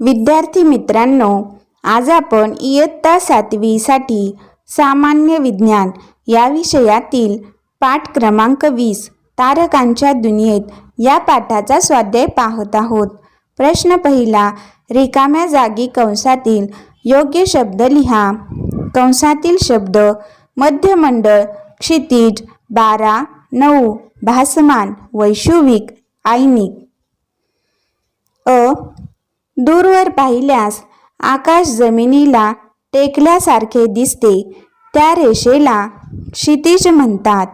विद्यार्थी मित्रांनो आज आपण इयत्ता सातवीसाठी सामान्य विज्ञान या विषयातील पाठ क्रमांक वीस तारकांच्या दुनियेत या पाठाचा स्वाध्याय पाहत आहोत. प्रश्न पहिला रिकाम्या जागी कंसातील योग्य शब्द लिहा. कंसातील शब्द मध्यमंडळ क्षितिज बारा नऊ भासमान वैश्विक आयनिक. अ दूरवर पाहिल्यास आकाश जमिनीला टेकल्यासारखे दिसते. त्या रेषेला क्षितिज म्हणतात.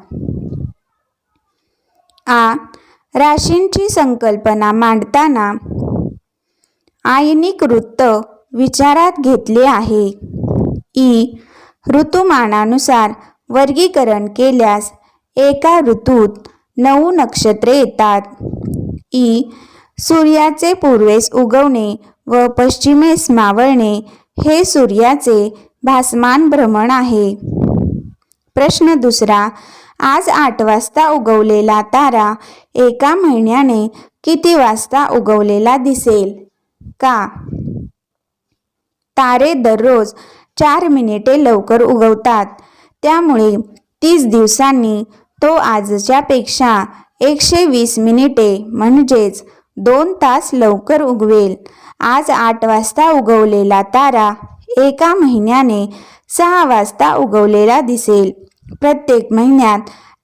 आ. राशींची संकल्पना मांडताना आयनिक वृत्त विचारात घेतले आहे. ई. ऋतुमानानुसार वर्गीकरण केल्यास एका ऋतूत नऊ नक्षत्रे येतात. ई. सूर्याचे पूर्वेस उगवणे व पश्चिमेस मावळणे हे सूर्याचे भासमान भ्रमण आहे. प्रश्न दुसरा आज आठ वाजता उगवलेला तारा एका महिन्याने किती वाजता उगवलेला दिसेल? का? तारे दररोज चार मिनिटे लवकर उगवतात. त्यामुळे तीस दिवसांनी तो आजच्या पेक्षा एकशे वीस मिनिटे म्हणजेच दोन तास लवकर उगवेल. आज आठ वाजता उगवलेला तारा एका महिन्याने सहा वाजता उगवलेला दिसेल. प्रत्येक महिन्यात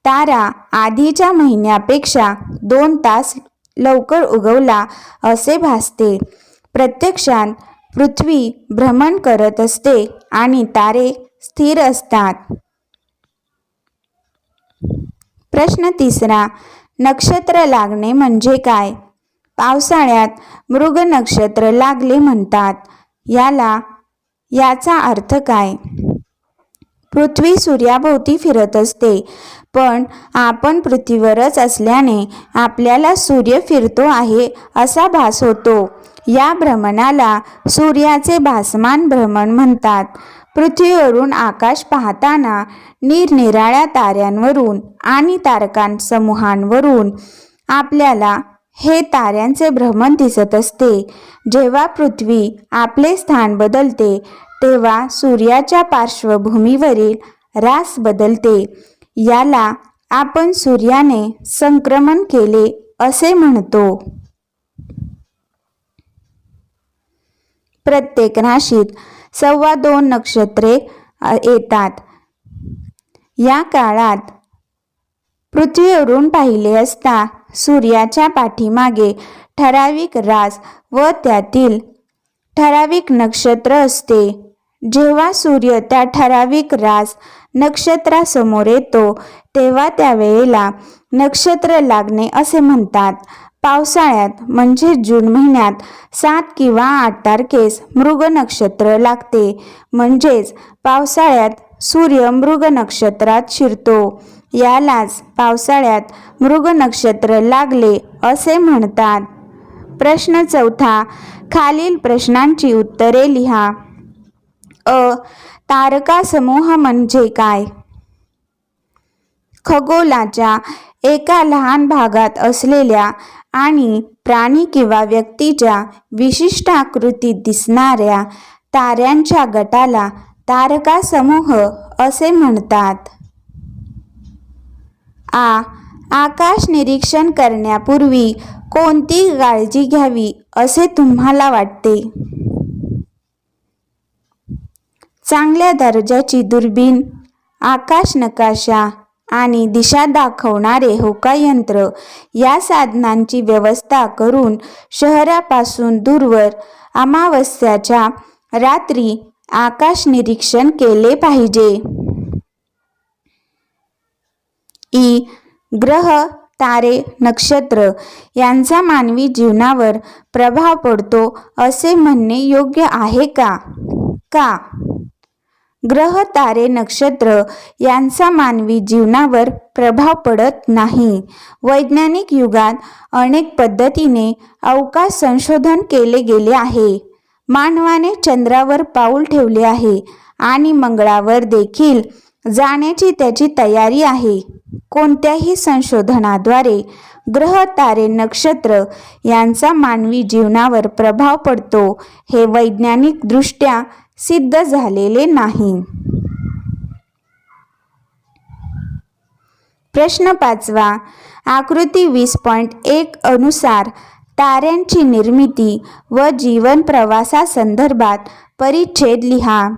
तारा आधीच्या महिन्यापेक्षा दोन तास लवकर उगवला असे भासते. प्रत्यक्षात पृथ्वी भ्रमण करत असते आणि तारे स्थिर असतात. प्रश्न तिसरा नक्षत्र लागणे म्हणजे काय? पावसाळ्यात मृग नक्षत्र लागले म्हणतात. याला याचा अर्थ काय? पृथ्वी सूर्याभोवती फिरत असते पण आपण पृथ्वीवरच असल्याने आपल्याला सूर्य फिरतो आहे असा भास होतो. या भ्रमणाला सूर्याचे भासमान भ्रमण म्हणतात. पृथ्वीवरून आकाश पाहताना निरनिराळ्या ताऱ्यांवरून आणि तारकांसमूहांवरून आपल्याला हे ताऱ्यांचे भ्रमण दिसत असते. जेव्हा पृथ्वी आपले स्थान बदलते तेव्हा सूर्याच्या पार्श्वभूमीवरील रास बदलते. याला आपण सूर्याने संक्रमण केले असे म्हणतो. प्रत्येक राशीत सव्वा दोन नक्षत्रे येतात. या काळात पृथ्वीवरून पाहिले असता सूर्याच्या पाठीमागे ठराविक रास व त्यातील ठराविक नक्षत्र असते. जेव्हा सूर्य त्या ठराविक रास नक्षत्रासमोर येतो तेव्हा त्यावेळेला नक्षत्र लागणे असे म्हणतात. पावसाळ्यात म्हणजे जून महिन्यात सात किंवा आठ तारखेस मृग नक्षत्र लागते. म्हणजेच पावसाळ्यात सूर्य मृग नक्षत्रात शिरतो. यालाच पावसाळ्यात मृग नक्षत्र लागले असे म्हणतात. प्रश्न चौथा खालील प्रश्नांची उत्तरे लिहा. अ. तारका समूह म्हणजे काय? खगोलाच्या एका लहान भागात असलेल्या आणि प्राणी किंवा व्यक्तीच्या विशिष्ट आकृतीत दिसणाऱ्या ताऱ्यांच्या गटाला तारका समूह असे म्हणतात. आ. आकाश निरीक्षण करण्यापूर्वी कोणती काळजी घ्यावी असे तुम्हाला वाटते? चांगल्या दर्जाची दुर्बीण आकाश नकाशा आणि दिशा दाखवणारे होकायंत्र या साधनांची व्यवस्था करून शहरापासून दूरवर अमावस्याच्या रात्री आकाश निरीक्षण केले पाहिजे. ई. ग्रह तारे नक्षत्र यांचा मानवी जीवनावर प्रभाव पडतो असे म्हणणे योग्य आहे का? का? ग्रह तारे नक्षत्र यांचा मानवी जीवनावर प्रभाव पडत नाही. वैज्ञानिक युगात अनेक पद्धतीने अवकाश संशोधन केले गेले आहे. मानवाने चंद्रावर पाऊल ठेवले आहे आणि मंगळावर देखील जाण्याची त्याची तयारी आहे. कोणत्याही संशोधनाद्वारे ग्रह तारे नक्षत्र यांचा मानवी जीवनावर प्रभाव पडतो हे वैज्ञानिकदृष्ट्या सिद्ध झालेले नाही. प्रश्न पाचवा. आकृती वीस पॉईंट एक अनुसार ताऱ्यांची निर्मिती व जीवन प्रवासासंदर्भात परिच्छेद लिहा.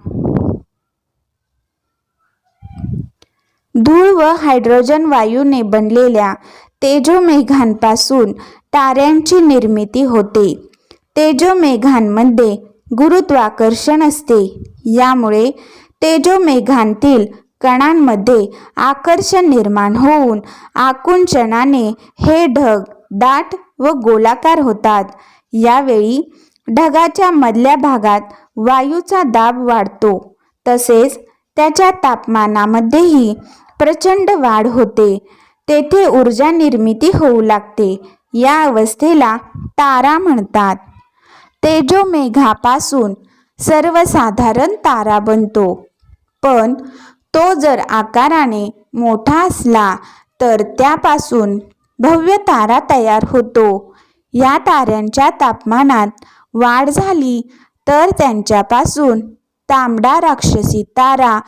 धूळ व हायड्रोजन वायूने बनलेल्या तेजोमेघांपासून ताऱ्यांची निर्मिती होते. तेजोमेघांमध्ये गुरुत्वाकर्षण असते. यामुळे तेजोमेघांतील कणांमध्ये आकर्षण निर्माण होऊन आकुंचनाने हे ढग दाट व गोलाकार होतात. यावेळी ढगाच्या मधल्या भागात वायूचा दाब वाढतो. तसेच त्याच्या तापमानामध्येही प्रचंड वाढ होते. तेथे ऊर्जा निर्मिती होऊ लागते. या अवस्थेला तारा म्हणतात. तेजोमेघापासून सर्वसाधारण तारा बनतो. पण तो जर आकाराने मोठा असला तर त्यापासून भव्य तारा तयार होतो. या ताऱ्यांच्या तापमानात वाढ झाली तर त्यांच्यापासून तांबडा राक्षसी तारा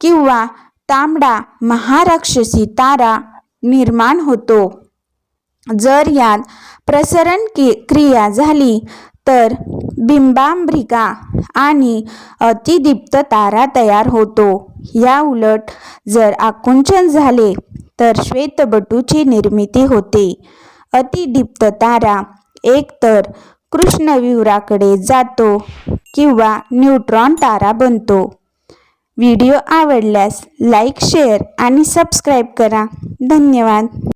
किंवा तांबडा महाराक्षसी तारा निर्माण होतो. जर यात प्रसरण की क्रिया झाली तर बिंबांब्रिका आणि अतिदीप्त तारा तयार होतो. या उलट जर आकुंचन झाले तर श्वेतबटूची निर्मिती होते. अतिदीप्त तारा एकतर कृष्णविवराकडे जातो किंवा न्यूट्रॉन तारा बनतो. व्हिडिओ आवडल्यास लाईक शेअर आणि सबस्क्राईब करा. धन्यवाद.